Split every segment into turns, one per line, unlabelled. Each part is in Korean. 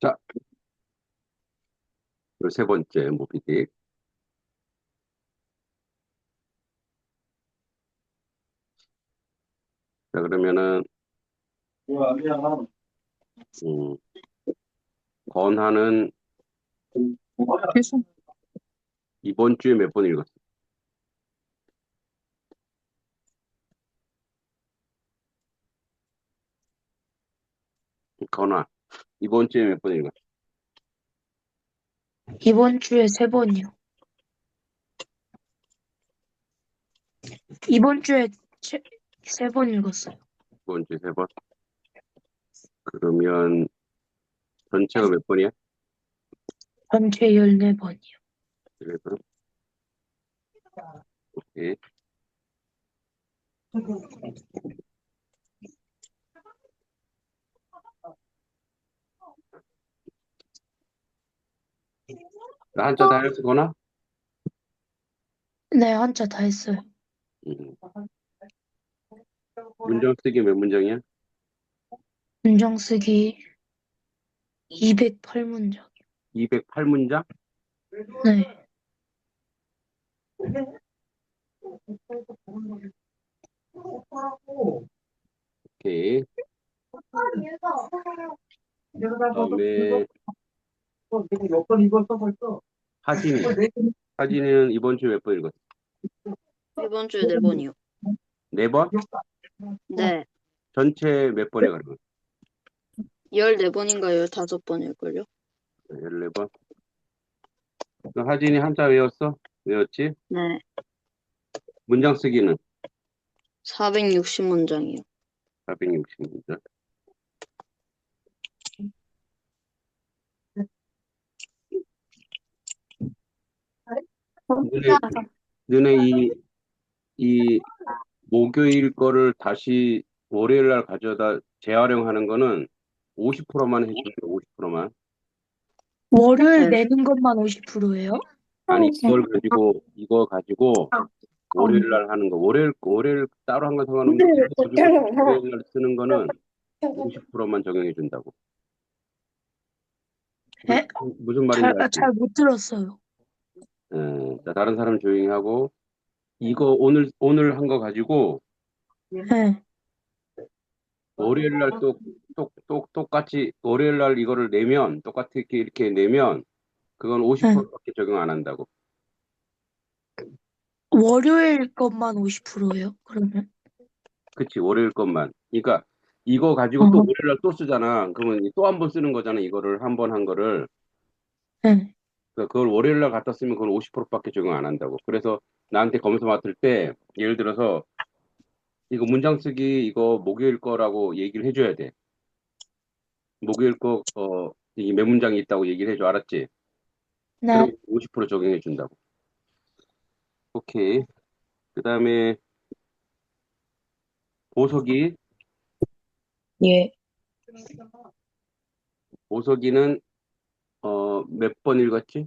자, 열세 번째 모비딕. 자, 그러면은, 음, 건하는 이번 주에 몇 번 읽었어? 건아, 이번 주에 몇 번 읽었어?
이번 주에 세 번이요. 이번 주에 세 번 읽었어요.
이번 주에 세 번? 그러면 전체가 몇 번이야?
전체 14번이요.
그래서 오케이. 나 한자 다 했거나?
네, 한자 다 했어요.
음. 문장 쓰기 몇 문장이야?
문장 쓰기 208문장.
208문장?
네.
오케이. 그다음에
몇번 읽었어 벌써?
하진이. 하진이는 이번 주에 몇 번 읽었어?
이번 주에 네 번이요.
네 번?
네.
전체 몇 번에 가는 거야?
14번인가 15번일걸요?
14번. 그럼 하진이 한자 외웠어? 외웠지?
네.
문장 쓰기는
460문장이요.
460문장. 너네, 너네 이, 이 목요일 거를 다시 월요일 날 가져다 재활용하는 거는 50%만 해줄게, 50%만.
월요일
네.
내는 것만 50%예요?
아니, 이걸 가지고, 이거 가지고 월요일 날 하는 거. 월요일, 월요일 따로 한 건 상관없는데, 이거 가지고 월요일 날 쓰는 거는 50%만 적용해 준다고.
네?
무슨 말인지
잘,
알지?
잘 못 들었어요.
예, 자, 다른 사람 조용히 하고, 이거 오늘, 오늘 한 거 가지고,
네.
월요일 날 또, 또, 또, 똑같이, 월요일 날 이거를 내면, 똑같이 이렇게, 이렇게 내면, 그건 50%밖에 적용 안 한다고.
월요일 것만 50%예요? 그러면?
그치, 월요일 것만. 그러니까, 이거 가지고 또
어.
월요일 날 또 쓰잖아. 그러면 또 한 번 쓰는 거잖아. 이거를 한 번 한 거를.
네.
그러니까 그걸 월요일 날 갖다 쓰면 그건 50%밖에 적용 안 한다고. 그래서 나한테 검사 맡을 때, 예를 들어서, 이거 문장 쓰기, 이거 목요일 거라고 얘기를 해줘야 돼. 목요일 거, 어, 이게 몇 문장이 있다고 얘기를 해줘. 알았지?
네.
그럼 50% 적용해 준다고. 오케이. 그 다음에, 보석이,
예.
보석이는, 어, 몇 번 읽었지?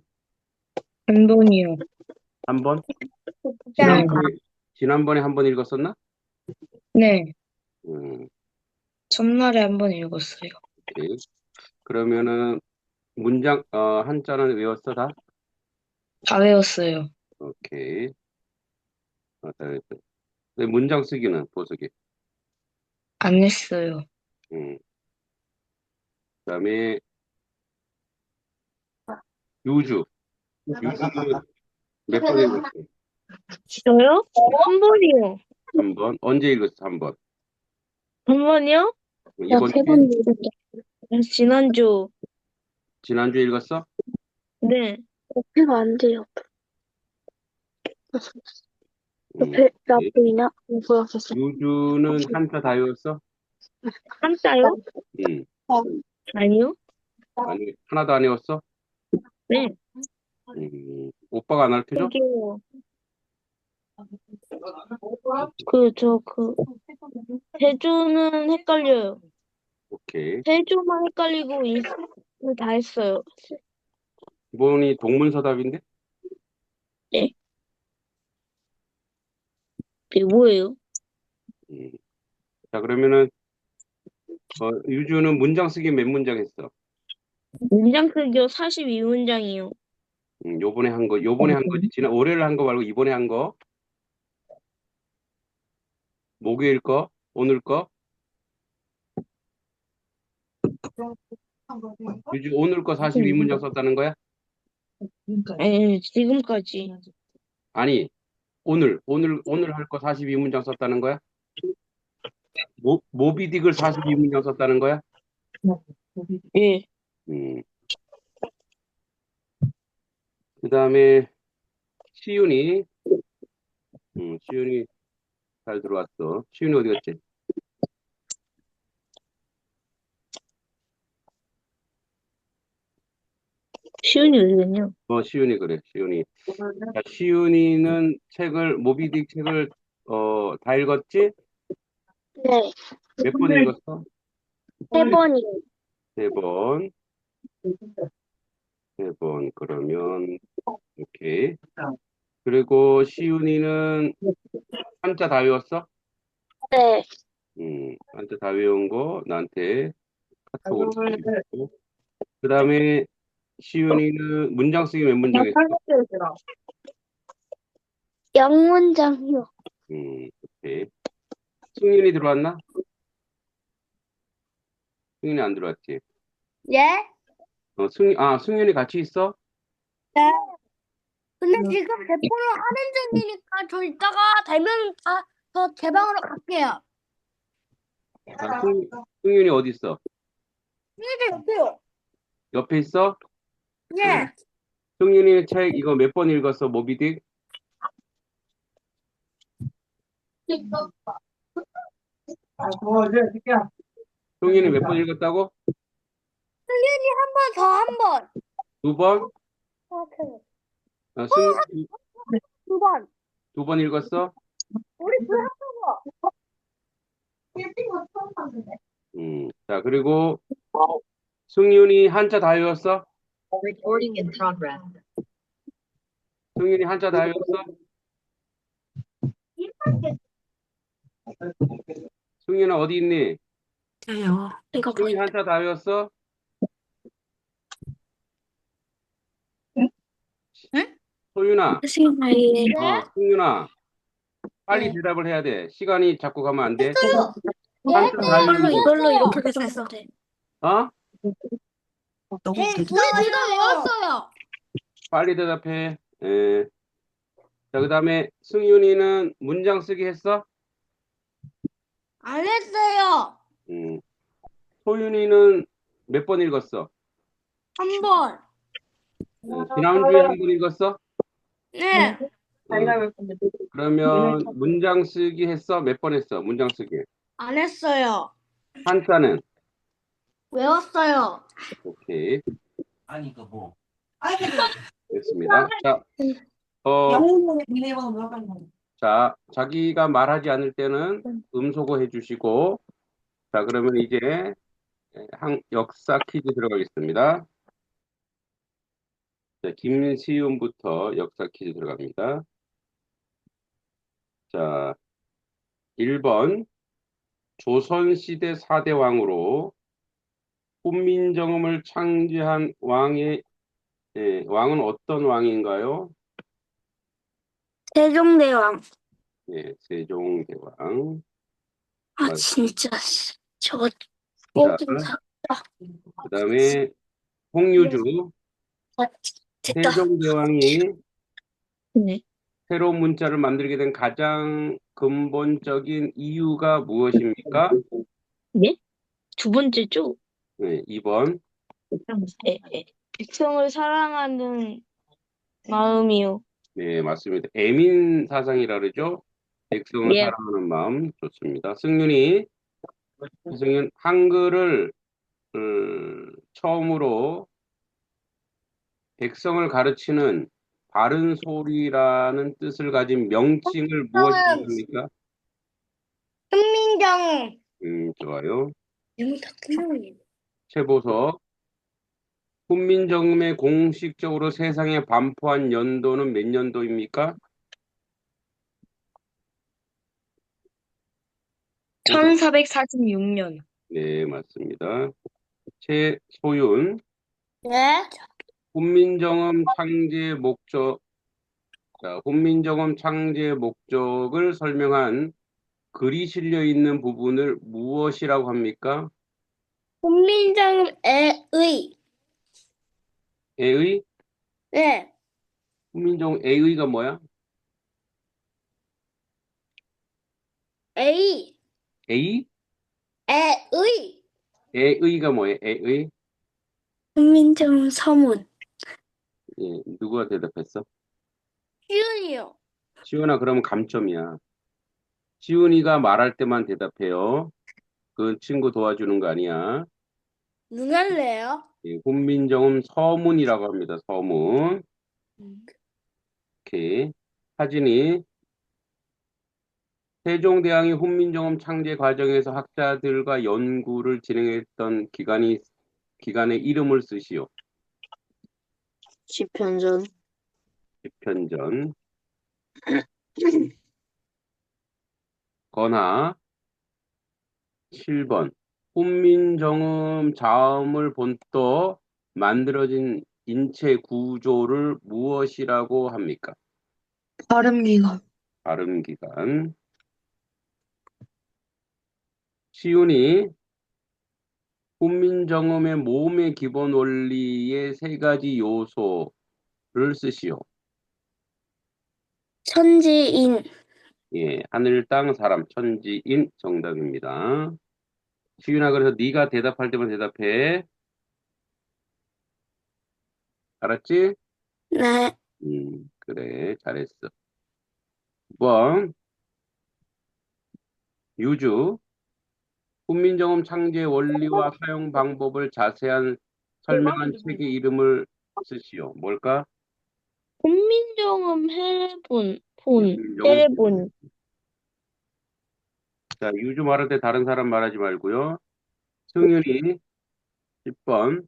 한 번이요.
한 번? 지난번에, 지난번에 한 번 읽었었나?
네.
음,
전날에 한 번 읽었어요.
오케이. 그러면은, 문장, 어, 한자는 외웠어, 다?
다 외웠어요.
오케이. 어, 다 외웠어. 근데 문장 쓰기는, 보석이.
안 했어요.
음. 그 다음에, 유주. 유주는 몇 번 읽었어?
저요? 한 번이요.
한 번. 언제 읽었어, 한 번?
한 번이요?
이번 주에?
읽었어요. 지난주.
지난주에 읽었어?
네.
옆에가 안 돼요.
음,
옆에 나
오케이.
보이나? 뭐야, 됐어.
유주는 한자 다 외웠어?
한자요?
응.
아니요.
아니, 하나도 안 외웠어?
네.
음, 오빠가 안 가르쳐줘?
저기요. 그, 저, 그, 대조는 헷갈려요.
오케이.
대조만 헷갈리고 일을 다 했어요.
기본이 동문서답인데?
이게 뭐예요?
음. 자, 그러면은, 어, 유주는 문장 쓰기 몇 문장 했어?
문장 크기요 42문장이요.
음, 요번에 한 거, 요번에 한 거지. 지난 월요일 한 거 말고 이번에 한 거. 목요일 거, 오늘 거. 유주 오늘 거 42문장 썼다는 거야?
에 지금까지.
아니, 오늘, 오늘, 오늘 할 거 42문장 썼다는 거야? 모, 모비딕을 42문장 썼다는 거야?
예.
음. 그 다음에, 시윤이, 음, 시윤이 잘 들어왔어. 시윤이 어디 갔지?
시윤이 어디군요?
어, 시윤이 그래, 시윤이. 자, 시윤이는 책을, 모비딕 책을, 어, 다 읽었지?
네.
몇 번 읽었어?
세 번이요.
세 번. 세 번, 그러면, 오케이. 그리고 시윤이는 한자 다 외웠어?
네.
음, 한자 다 외운 거 나한테 카톡으로 보내주고. 그 다음에 시윤이는 문장 쓰기 몇 문장 했어?
영문장이요.
음, 오케이. 승윤이 들어왔나? 승윤이 안 들어왔지?
예?
어, 승, 아, 승윤이 같이 있어?
근데 지금 대포를 하는 중이니까 저 이따가 되면 다저제 방으로 갈게요.
아, 승, 승윤이 어디 있어?
이제 여기요.
옆에 있어?
예.
승윤이 책 이거 몇 번 읽었어, 모비딕?
어, 이제 새끼야.
승윤이 몇 번 읽었다고?
한 번 더 한 번.
두 번? 아, 승,
두 번.
두 번 읽었어?
우리 그한 번.
음, 자, 그리고 승윤이 한자 다 외웠어?
Recording in progress.
승윤이 한자 다 외웠어? 승윤아 어디 있니?
네요. 이거
승윤이 한자 다 외웠어? 소윤아,
선생님,
어, 승윤아, 빨리 대답을 해야 돼. 시간이 자꾸 가면 안 돼.
예?
한자 다
이걸로
외우고,
이걸로 이렇게 계속했어.
어?
네, 둘다 외웠어요.
빨리 대답해. 예. 자, 그 다음에 승윤이는 문장 쓰기 했어?
안 했어요.
음. 소윤이는 몇 번 읽었어?
한 번.
어, 지난주에 한 번 읽었어?
네.
어, 그러면 문장 쓰기 했어? 몇 번 했어? 문장 쓰기.
안 했어요.
한자는?
외웠어요.
오케이.
아니, 이거 뭐.
됐습니다. 자, 어,
영문에 미래번호 물어가는 거.
자, 자기가 말하지 않을 때는 음소거 해주시고, 자, 그러면 이제 한, 역사 퀴즈 들어가겠습니다. 자, 김시윤부터 역사 퀴즈 들어갑니다. 자, 1번, 조선시대 4대 왕으로 훈민정음을 창제한 왕의, 예, 왕은 어떤 왕인가요?
세종대왕.
예, 세종대왕.
아
맞-
진짜 씨. 저거
자,
꼭좀 사.
그 다음에 홍유주,
아, 됐다.
세종대왕이
네.
새로운 문자를 만들게 된 가장 근본적인 이유가 무엇입니까?
두 번째죠?
네, 2번.
에, 에. 백성을 사랑하는 마음이요.
네, 맞습니다. 애민 사상이라 그러죠? 백성을
예.
사랑하는 마음 좋습니다. 승윤이 승윤 한글을 음, 처음으로 백성을 가르치는 바른 소리라는 뜻을 가진 명칭을 무엇이라고 합니까?
훈민정.
음, 좋아요. 최보석. 훈민정음에 공식적으로 세상에 반포한 연도는 몇 년도입니까?
1446년.
네, 맞습니다. 최소윤.
네.
훈민정음 창제 목적, 자, 훈민정음 창제 목적을 설명한 글이 실려 있는 부분을 무엇이라고 합니까?
훈민정음의
애의?
네.
훈민정음 애의가 뭐야?
A
애의?
애의
애의가 뭐예요? 애의?
훈민정음 서문.
예, 누가 대답했어?
시윤이요.
시훈아, 그러면 감점이야. 시훈이가 말할 때만 대답해요. 그 친구 도와주는 거 아니야.
누갈래요?
예, 훈민정음 서문이라고 합니다. 서문. 오케이. 사진이 세종대왕이 훈민정음 창제 과정에서 학자들과 연구를 진행했던 기관이 기관의 이름을 쓰시오.
집현전.
집현전. 건하 7번 훈민정음 자음을 본떠 만들어진 인체 구조를 무엇이라고 합니까?
발음기가
발음기관. 시윤이 훈민정음의 모음의 기본 원리의 세 가지 요소를 쓰시오.
천지인.
예, 하늘, 땅, 사람, 천지인 정답입니다. 시윤아, 그래서 네가 대답할 때만 대답해. 알았지?
네.
음, 그래, 잘했어. 9번, 유주. 훈민정음 창제 원리와 사용 방법을 자세한 설명한 책의 이름을 쓰시오. 뭘까?
훈민정음 해본, 본, 해본.
자, 유주 말할 때 다른 사람 말하지 말고요. 승윤이 10번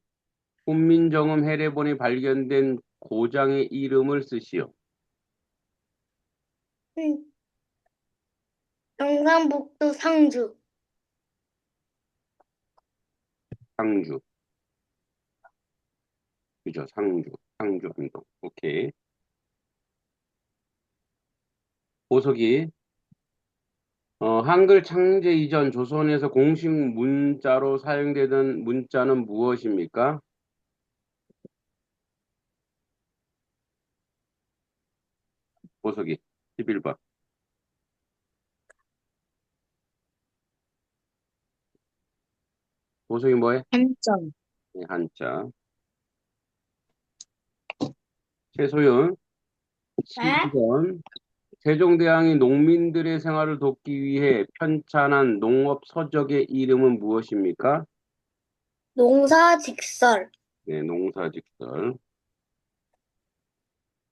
훈민정음 해례본이 발견된 고장의 이름을 쓰시오.
경상북도 상주.
상주. 그죠, 상주. 상주 운동. 오케이. 보석이 어, 한글 창제 이전 조선에서 공식 문자로 사용되던 문자는 무엇입니까? 보석이 11번. 보석이 뭐해?
한점.
네, 한자. 최소연
네?
12번. 세종대왕이 농민들의 생활을 돕기 위해 편찬한 농업 서적의 이름은 무엇입니까?
농사 직설.
네, 농사직설.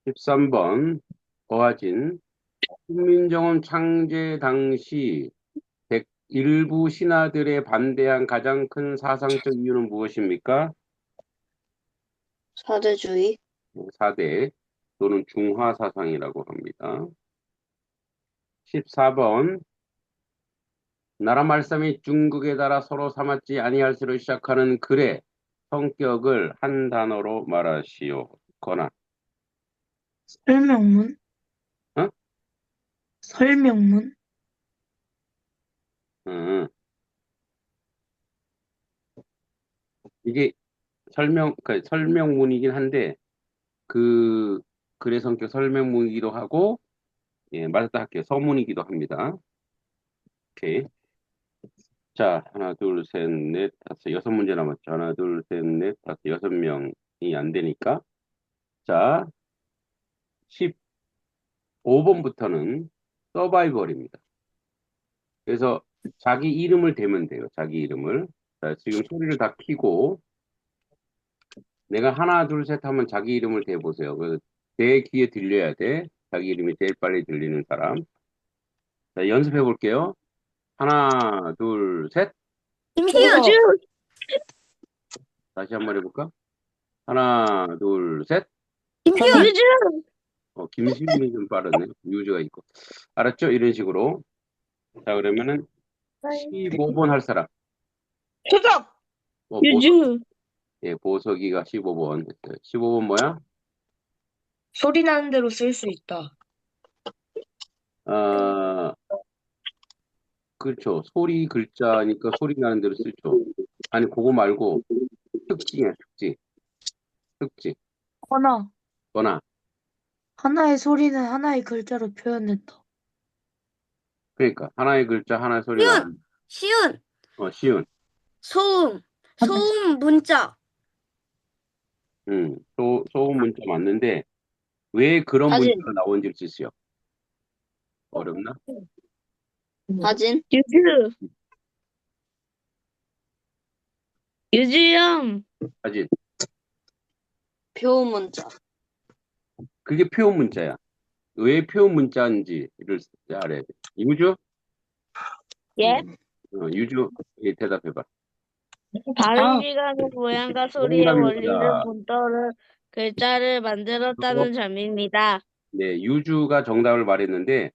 13번. 거하진. 훈민정음 창제 당시 백- 일부 신하들의 반대한 가장 큰 사상적 이유는 무엇입니까?
사대주의.
4대 또는 중화 사상이라고 합니다. 14번 나라 말씀이 중국에 달아 서로 삼았지 아니할수록 시작하는 글의 성격을 한 단어로 말하시오. 거나
설명문
어?
설명문
음. 이게 설명 그 설명문이긴 한데 그 글의 성격 설명문이기도 하고 예, 맞았다 할게요. 서문이기도 합니다. 오케이. 자, 하나, 둘, 셋, 넷, 다섯, 여섯 문제 남았죠. 하나, 둘, 셋, 넷, 다섯, 여섯 명이 안 되니까. 자, 15번부터는 서바이벌입니다. 그래서 자기 이름을 대면 돼요. 자기 이름을. 자, 지금 소리를 다 켜고 내가 하나, 둘, 셋 하면 자기 이름을 대보세요. 그, 내 귀에 들려야 돼. 자기 이름이 제일 빨리 들리는 사람. 자, 연습해 볼게요. 하나, 둘, 셋.
유주.
다시 한 번 해볼까? 하나, 둘, 셋.
유주.
어, 김시민이 좀 빠르네. 유주가 있고. 알았죠? 이런 식으로. 자, 그러면은 15번 할 사람.
표정
어,
유주.
예, 보석이가 15번 했어요. 15번 뭐야?
소리 나는 대로 쓸 수 있다.
아, 그렇죠. 소리 글자니까 소리 나는 대로 쓰죠. 아니, 그거 말고 특징이야, 특징. 특징.
하나.
거나.
하나의 소리는 하나의 글자로 표현했다.
그러니까 하나의 글자, 하나의 소리가
쉬운! 쉬운!
어, 쉬운.
소음! 소음 문자!
음, 소, 소음 문자 맞는데 왜 그런
사진.
문자가 나온지 쓰세요. 어렵나?
사진,
유주. 유주 형.
사진.
표 문자,
그게 표현 문자야. 왜 표현 문자인지를 알아야 돼. 유주?
예?
어, 유주, 예, 대답해봐.
발음 기관의 모양과 소리의
정답입니다.
원리를 본떠를 글자를 만들었다는 점입니다.
네, 유주가 정답을 말했는데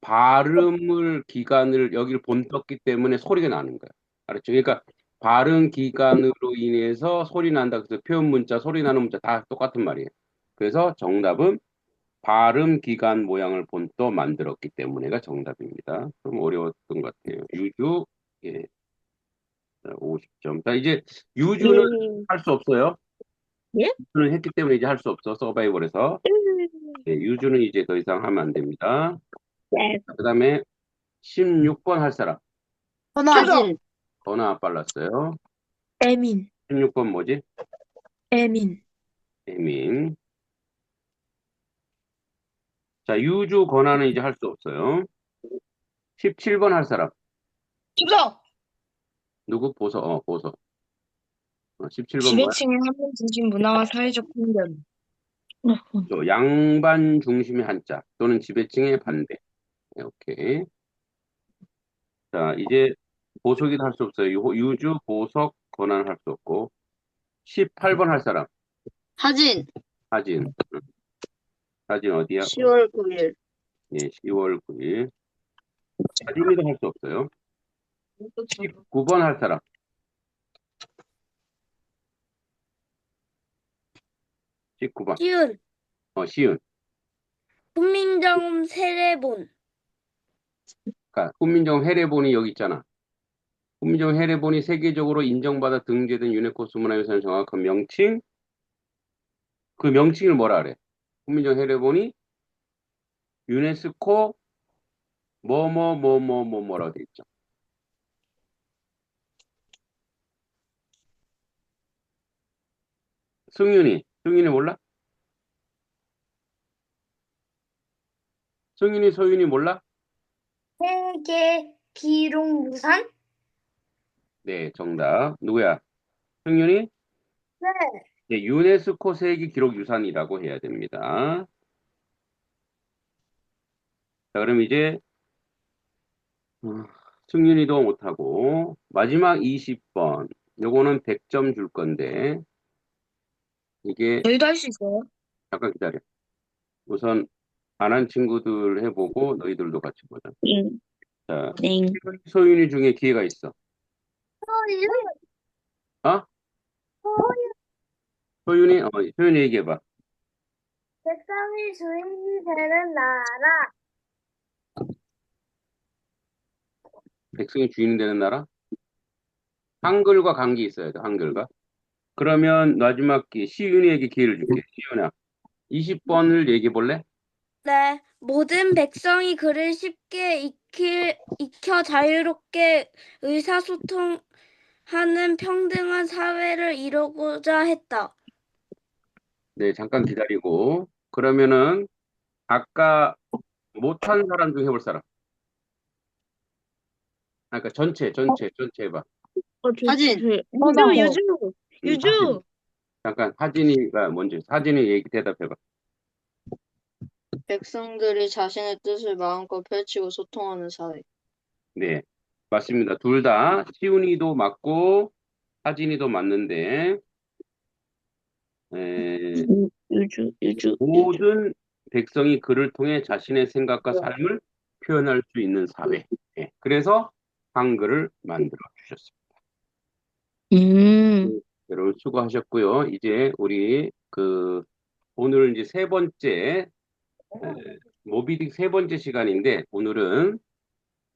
발음을 기관을 여기를 본떴기 때문에 소리가 나는 거야. 알았죠? 그러니까 발음 기관으로 인해서 소리 난다. 그래서 표현 문자, 소리 나는 문자 다 똑같은 말이에요. 그래서 정답은 발음 기관 모양을 본떠 만들었기 때문에가 정답입니다. 좀 어려웠던 것 같아요. 유주, 예. 자, 50점. 자, 이제 유주는
음.
할수 없어요.
예?
유주는 했기 때문에 이제 할 수 없어. 서바이벌에서. 네, 유주는 이제 더 이상 하면 안 됩니다.
네.
그 다음에 16번 할 사람.
사진,
더나 빨랐어요.
에민.
16번 뭐지?
에민.
에민. 자, 유주 권한은 이제 할 수 없어요. 17번 할 사람.
김석.
누구? 보석. 어, 보석. 어, 17번 뭐야?
지배층의 한문 중심 문화와 사회적 풍경.
저 양반 중심의 한자 또는 지배층의 반대. 네, 오케이. 자, 이제 보석이도 할수 없어요. 유- 유주, 보석, 권한 할 수 없고. 18번 할 사람.
사진,
사진. 응. 사진 어디야?
10월 9일,
예, 10월 9일. 사진이도 할 수 없어요. 19번 할 사람. 십구 번
쉬운!
어, 시은.
훈민정음 세례본!
그러니까 훈민정음 해례본이 여기 있잖아. 훈민정음 해례본이 세계적으로 인정받아 등재된 유네스코 문화유산의 정확한 명칭. 그 명칭을 뭐라 그래? 훈민정음 해례본이 유네스코 뭐뭐 뭐뭐뭐 뭐라고 돼 있죠. 승윤이, 승윤이 몰라? 승윤이, 소윤이 몰라?
세계 기록유산?
네, 정답. 누구야? 승윤이?
네.
네, 유네스코 세계 기록 유산이라고 해야 됩니다. 자, 그럼 이제 어, 승윤이도 못하고 마지막 20번. 요거는 100점 줄 건데 이게
저희도 할 수 있어요?
잠깐 기다려. 우선 안 한 친구들 해보고 너희들도 같이 보자.
띵.
자,
띵.
소윤이 중에 기회가 있어. 어? 소윤 이, 어, 소윤이 얘기해봐.
백성이 주인이 되는 나라.
백성이 주인이 되는 나라? 한글과 관계 있어야 돼, 한글과. 그러면 마지막 기 시윤이에게 기회를 줄게. 시윤아, 20번을 얘기해 볼래?
네, 모든 백성이 글을 쉽게 익히, 익혀 자유롭게 의사소통하는 평등한 사회를 이루고자 했다.
네, 잠깐 기다리고. 그러면은 아까 못한 사람 중에 해볼 사람. 아, 그러니까 전체, 전체, 전체 해봐.
어, 저-
사진.
저-
어, 나 뭐.
유주, 유주, 유주.
잠깐, 하진이가 먼저, 하진이 얘기 대답해봐.
백성들이 자신의 뜻을 마음껏 펼치고 소통하는 사회.
네, 맞습니다. 둘 다, 시훈이도 맞고, 하진이도 맞는데, 에,
유주, 유주.
모든 백성이 글을 통해 자신의 생각과 삶을 표현할 수 있는 사회. 예, 그래서 한글을 만들어 주셨습니다.
음.
여러분 수고하셨고요. 이제 우리 그 오늘 이제 세 번째 에, 모비딕 세 번째 시간인데 오늘은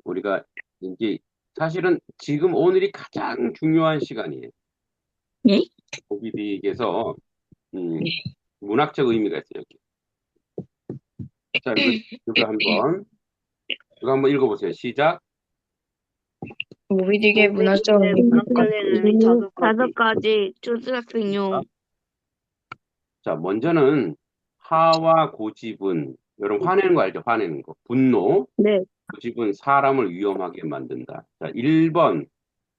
우리가 이제 사실은 지금 오늘이 가장 중요한 시간이에요.
네?
모비딕에서 음, 문학적 의미가 있어요. 여기. 자, 이거, 이거 한번 이거 한번 읽어보세요. 시작.
모비딕의 문화적
네, 문학관에는
다섯 가지.
다섯 가지 초등학생용
자, 먼저는 하와 고집은 여러분 화내는 거 알죠? 화내는 거. 분노.
네.
고집은 사람을 위험하게 만든다. 자, 1번.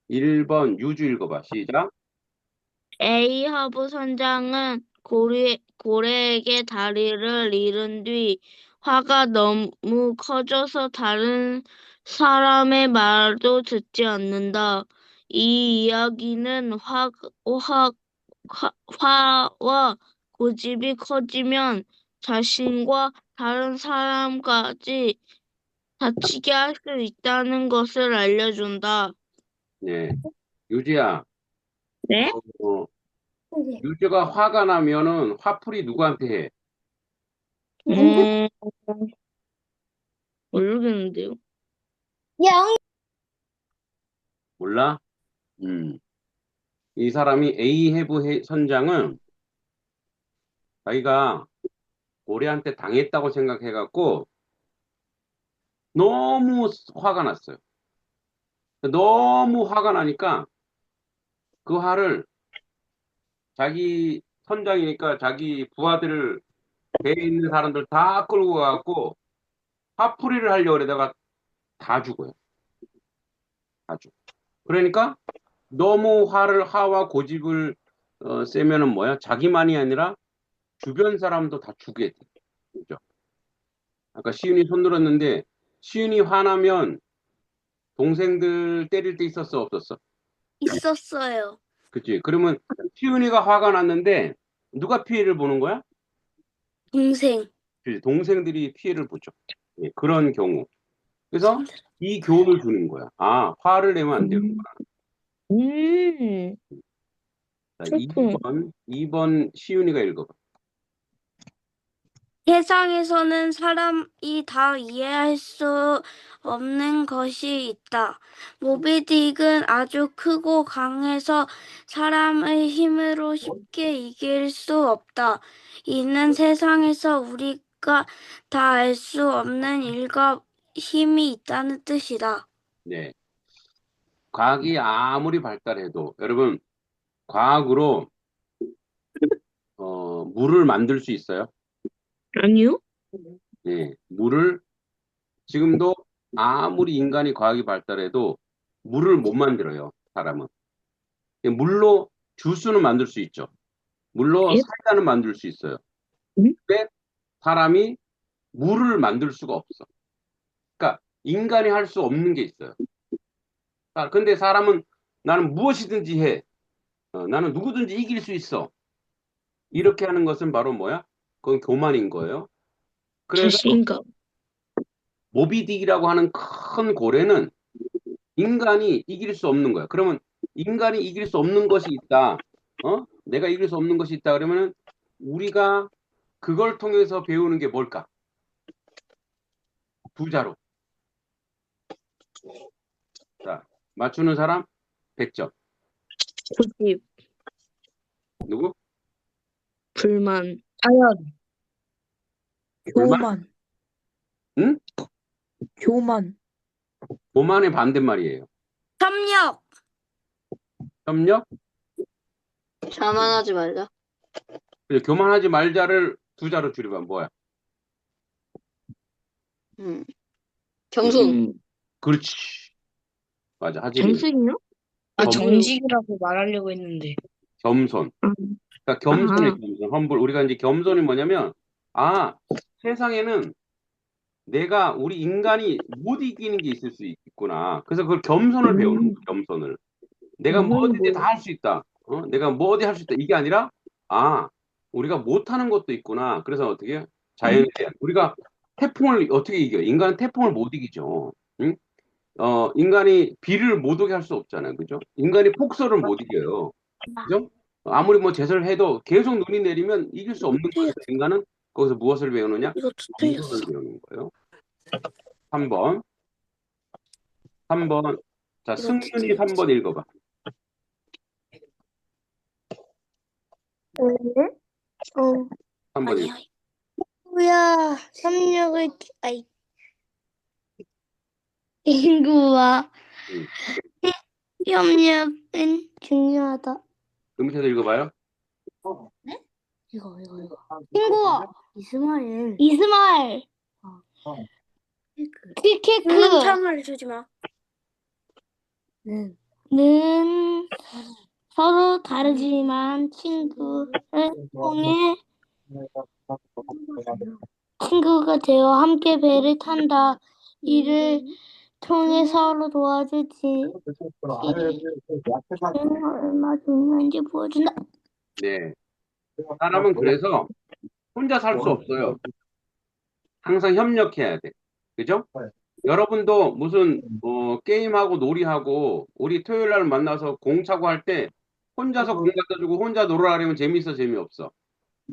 1번 유주 읽어봐. 시작.
에이하브 선장은 고래, 고래에게 다리를 잃은 뒤 화가 너무 커져서 다른 사람의 말도 듣지 않는다. 이 이야기는 화, 화, 화, 화와 고집이 커지면 자신과 다른 사람까지 다치게 할 수 있다는 것을 알려준다.
네. 유주야.
네?
어, 유주가 화가 나면은 화풀이 누구한테 해?
음, 모르겠는데요.
영
몰라? 음. 이 사람이 에이헤브 해- 선장은 자기가 고래한테 당했다고 생각해갖고 너무 화가 났어요. 너무 화가 나니까 그 화를 자기 선장이니까 자기 부하들을 배에 있는 사람들 다 끌고 가갖고 화풀이를 하려고 그러다가 다 죽어요. 다 죽어. 그러니까 너무 화를 화와 고집을 어, 세면은 뭐야? 자기만이 아니라 주변 사람도 다 죽게 돼. 그죠? 아까 시윤이 손 들었는데 시윤이 화나면 동생들 때릴 때 있었어 없었어?
있었어요.
그치? 그러면 시윤이가 화가 났는데 누가 피해를 보는 거야?
동생.
그치? 동생들이 피해를 보죠. 예, 그런 경우. 그래서 이 교훈을 주는 거야. 아, 화를 내면 안 되는구나.
음,
자,
그렇군.
2번, 2번 시윤이가 읽어봐.
세상에서는 사람이 다 이해할 수 없는 것이 있다. 모비딕은 아주 크고 강해서 사람의 힘으로 쉽게 이길 수 없다. 이는 세상에서 우리가 다 알 수 없는 일과 힘이 있다는 뜻이다.
네. 과학이 아무리 발달해도 여러분 과학으로 어, 물을 만들 수 있어요?
아니요?
네. 물을 지금도 아무리 인간이 과학이 발달해도 물을 못 만들어요. 사람은. 물로 주스는 만들 수 있죠. 물로
예?
사이다는 만들 수 있어요.
음?
근데 사람이 물을 만들 수가 없어. 그러니까 인간이 할 수 없는 게 있어요. 아, 근데 사람은 나는 무엇이든지 해. 어, 나는 누구든지 이길 수 있어. 이렇게 하는 것은 바로 뭐야? 그건 교만인 거예요. 그래서
자신감.
모비딕이라고 하는 큰 고래는 인간이 이길 수 없는 거야. 그러면 인간이 이길 수 없는 것이 있다. 어? 내가 이길 수 없는 것이 있다. 그러면은 우리가 그걸 통해서 배우는 게 뭘까? 부자로. 자, 맞추는 사람 100점.
고집,
누구?
불만,
자연,
불만?
교만.
응?
교만.
교만의 반대말이에요.
협력!
협력?
자만하지 말자.
그래, 교만하지 말자를 두 자로 줄이면 뭐야?
음. 경순.
음,
그렇지. 맞아. 하지.
정승이요?
아,
겸-
정직이라고 말하려고 했는데.
겸손.
음.
그러니까
아하.
겸손. 험불. 우리가 이제 겸손이 뭐냐면, 아, 세상에는 내가, 우리 인간이 못 이기는 게 있을 수 있구나. 그래서 그걸 겸손을
음.
배우는 거야, 겸손을. 내가
음,
뭐든지
뭐.
다할 수 있다. 어? 내가 뭐 어디 할 수 있다. 이게 아니라, 아, 우리가 못하는 것도 있구나. 그래서 어떻게? 자연에 대한. 우리가 태풍을 어떻게 이겨? 인간은 태풍을 못 이기죠. 응? 어, 인간이 비를 못 오게 할 수 없잖아요. 그죠? 인간이 폭설을 못 이겨요. 그죠? 아무리 뭐 제설을 해도 계속 눈이 내리면 이길 수 없는 거예요. 인간은 거기서 무엇을 배우느냐? 이것을 배우는 거예요. 3번. 3번. 자, 승윤이
틀렸지.
3번 읽어봐.
어.
3번 읽어.
아니야.
친구야, 협력을, 아이. 친구와
응.
협력은 중요하다.
그 밑에도 읽어봐요.
이거, 이거, 이거. 친구와 이스마엘. 이스마엘. 키케크.
문창을 주지 마.
는 서로 다르지만 친구를 통해 친구가 되어 함께 배를 탄다. 이를 통해 서로 도와주지. 이는 얼마 중요한지 보여준다.
네. 사람은 그래서 혼자 살 수 없어요. 항상 협력해야 돼. 그죠? 여러분도 무슨 어, 게임하고 놀이하고 우리 토요일 날 만나서 공 차고 할 때 혼자서 공 갖다 주고 혼자 놀아 하려면 재미있어 재미없어?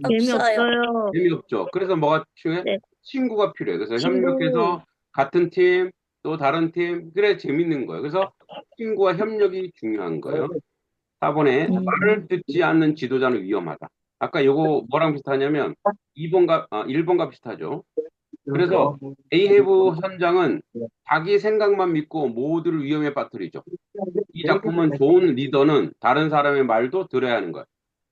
재미없어요.
재미없죠. 그래서 뭐가 필요해?
네.
친구가 필요해. 그래서
친구.
협력해서 같은 팀, 또 다른 팀, 그래 재밌는 거예요. 그래서 친구와 협력이 중요한 거예요. 4번에
음.
말을 듣지 않는 지도자는 위험하다. 아까 요거 뭐랑 비슷하냐면 2번과 아, 1번과 비슷하죠. 그래서 에이헤브 현장은 자기 생각만 믿고 모두를 위험에 빠뜨리죠. 이 작품은 좋은 리더는 다른 사람의 말도 들어야 하는 거야.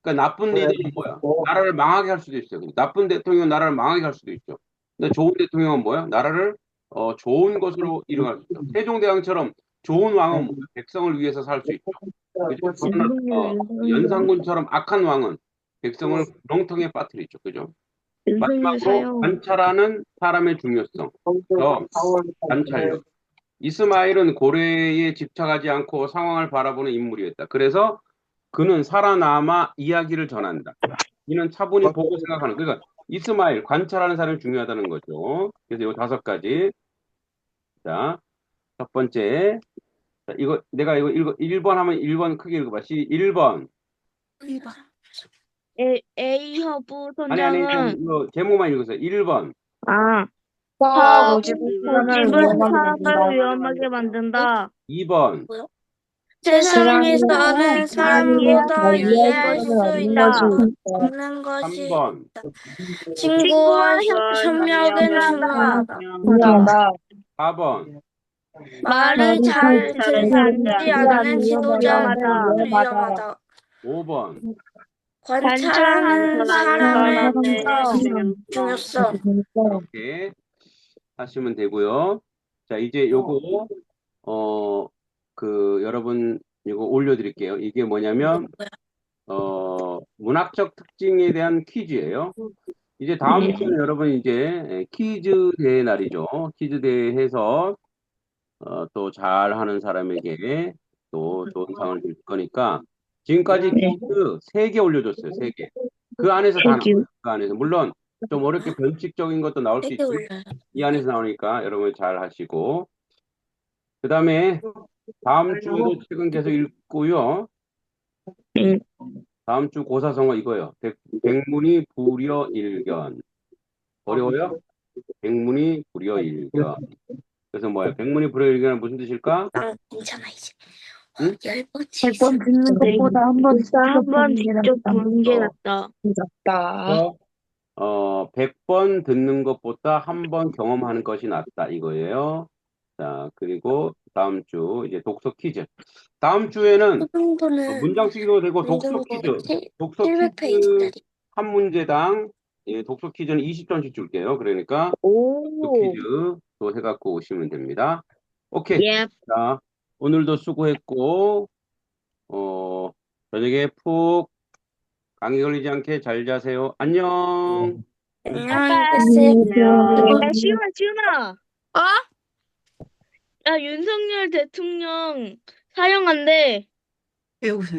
그러니까 나쁜 리더는 뭐야? 나라를 망하게 할 수도 있어요. 나쁜 대통령은 나라를 망하게 할 수도 있죠. 근데 좋은 대통령은 뭐야? 나라를 어, 좋은 것으로 이뤄갈 수 있죠. 세종대왕처럼 좋은 왕은 뭐야? 백성을 위해서 살 수 있죠. 그죠? 그러나 어, 연산군처럼 악한 왕은 백성을 구렁텅이에 빠뜨리죠. 그죠? 마지막으로. 관찰하는 사람의 중요성. 더 관찰력. 이스마일은 고래에 집착하지 않고 상황을 바라보는 인물이었다. 그래서 그는 살아남아 이야기를 전한다. 이는 차분히 보고 생각하는. 그러니까 이스마일 관찰하는 사람이 중요하다는 거죠. 그래서 이 다섯 가지. 자, 첫 번째. 자, 이거 내가 이거 읽어 1번 하면 1번 크게 읽어봐. 시 1번.
A, A 허브
아니 아니
선장은
아니 이거 제목만 읽으세요. 1번.
아
아,
집은 사람을 위험하게 만든다.
2번.
세상에 사는 사람보다
다
이해할 수 있다. 없는 것이
3번.
친구와 협력은 중요하다.
중요하다.
4번.
말을 잘 듣지 않는 지도자는
위험하다.
위험하다.
5번.
관찰하는 사람의 중요성.
이렇게 하시면 되고요. 자, 이제 요거 어 그 여러분 이거 올려 드릴게요. 이게 뭐냐면 어 문학적 특징에 대한 퀴즈예요. 이제 다음
네.
주는 여러분 이제 예, 퀴즈 대회 날이죠. 퀴즈 대회 해서 어, 또 잘하는 사람에게 또 좋은 상을 줄 거니까 지금까지
네.
퀴즈 3개 올려줬어요. 3개. 그 안에서 다
퀴즈.
나와요. 그 안에서 물론 좀 어렵게 변칙적인 것도 나올 수
올려요.
이 안에서 나오니까 여러분 잘 하시고 그 다음에 다음 주도 책은 계속 읽고요.
응.
다음 주 고사성어 이거요. 백, 백문이 불여 일견. 어려워요? 백문이 불여 일견. 그래서 뭐야? 백문이 불여 일견은 무슨 뜻일까?
난 괜찮아 이제.
응?
열번
백번 듣는 것보다 한번
한번 직접 보는 게 낫다.
낫다.
그래서 어, 100번 듣는 것보다 한 번 경험하는 것이 낫다 이거예요. 자, 그리고 다음 주 이제 독서 퀴즈. 다음 주에는
그 정도는
문장 쓰기도 되고 독서
문정고
퀴즈. 독서 퀴즈
700페이지짜리.
한 문제당 예, 독서 퀴즈는 20점씩 줄게요. 그러니까 독서
오.
퀴즈 또 해갖고 오시면 됩니다. 오케이.
예.
자, 오늘도 수고했고, 어, 저녁에 푹 감기 걸리지 않게 잘 자세요. 안녕.
안녕히 계세요.
야, 시훈아, 시훈아.
어?
야, 윤석열 대통령 사형한대.
배우세요.